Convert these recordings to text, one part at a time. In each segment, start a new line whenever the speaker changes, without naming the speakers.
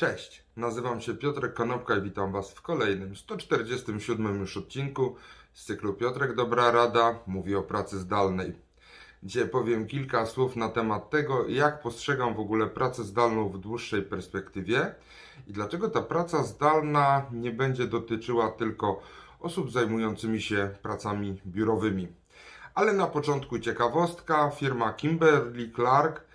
Cześć, nazywam się Piotrek Konopka i witam Was w kolejnym 147 już odcinku z cyklu Piotrek Dobra Rada mówi o pracy zdalnej. Dzisiaj powiem kilka słów na temat tego, jak postrzegam w ogóle pracę zdalną w dłuższej perspektywie i dlaczego ta praca zdalna nie będzie dotyczyła tylko osób zajmującymi się pracami biurowymi. Ale na początku ciekawostka, firma Kimberly Clark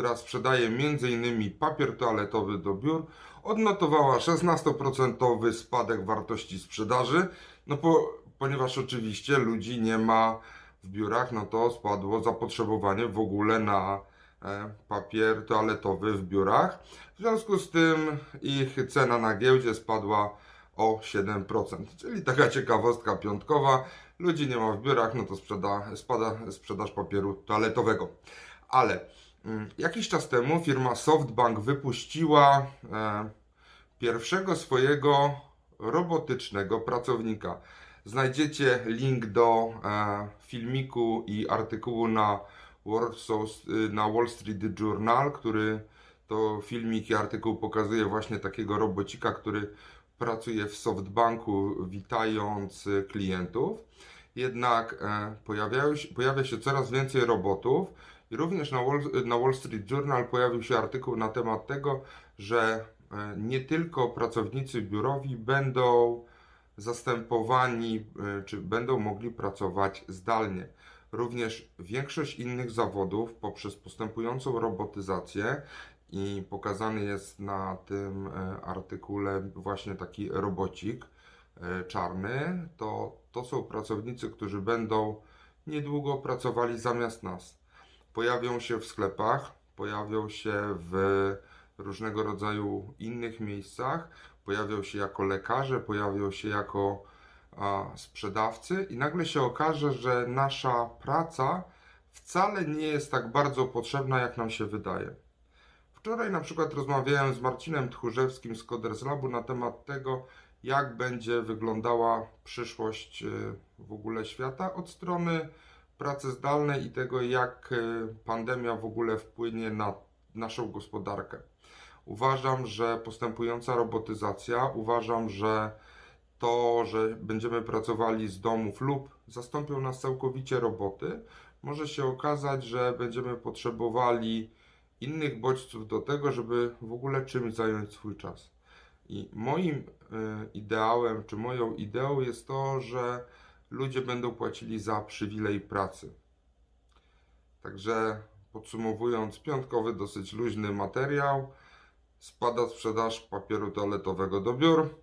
która sprzedaje m.in. papier toaletowy do biur, odnotowała 16% spadek wartości sprzedaży, no po, ponieważ oczywiście ludzi nie ma w biurach, no to spadło zapotrzebowanie w ogóle na e, papier toaletowy w biurach. W związku z tym ich cena na giełdzie spadła o 7%, czyli taka ciekawostka piątkowa. Ludzi nie ma w biurach, no to sprzeda, spada sprzedaż papieru toaletowego. Ale Jakiś czas temu firma SoftBank wypuściła e, pierwszego swojego robotycznego pracownika. Znajdziecie link do e, filmiku i artykułu na, Wall Street Journal, który to filmik i artykuł pokazuje właśnie takiego robocika, który pracuje w SoftBanku, witając klientów. Jednak e, pojawia się coraz więcej robotów również na Wall, na Wall Street Journal pojawił się artykuł na temat tego, że e, nie tylko pracownicy biurowi będą zastępowani, e, czy będą mogli pracować zdalnie. Również większość innych zawodów poprzez postępującą robotyzację i pokazany jest na tym e, artykule właśnie taki robocik czarny, to, to są pracownicy, którzy będą niedługo pracowali zamiast nas pojawią się w sklepach, pojawią się w różnego rodzaju innych miejscach, pojawią się jako lekarze, pojawią się jako a, sprzedawcy i nagle się okaże, że nasza praca wcale nie jest tak bardzo potrzebna, jak nam się wydaje. Wczoraj na przykład rozmawiałem z Marcinem Tchórzewskim z Coders Labu na temat tego, jak będzie wyglądała przyszłość y, w ogóle świata od strony pracy zdalnej i tego, jak e, pandemia w ogóle wpłynie na naszą gospodarkę. Uważam, że postępująca robotyzacja, uważam, że to, że będziemy pracowali z domów lub zastąpią nas całkowicie roboty, może się okazać, że będziemy potrzebowali innych bodźców do tego, żeby w ogóle czymś zająć swój czas. I moim y, ideałem, czy moją ideą jest to, że ludzie będą płacili za przywilej pracy. Także podsumowując, piątkowy dosyć luźny materiał, spada sprzedaż papieru toaletowego do biur,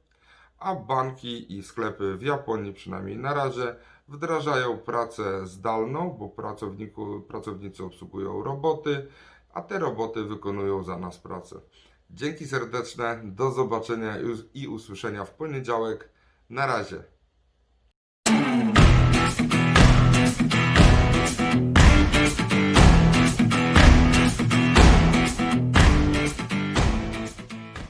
a banki i sklepy w Japonii, przynajmniej na razie, wdrażają pracę zdalną, bo pracowniku, pracownicy obsługują roboty, a te roboty wykonują za nas pracę. Dzięki serdeczne, do zobaczenia i usłyszenia w poniedziałek. Na razie.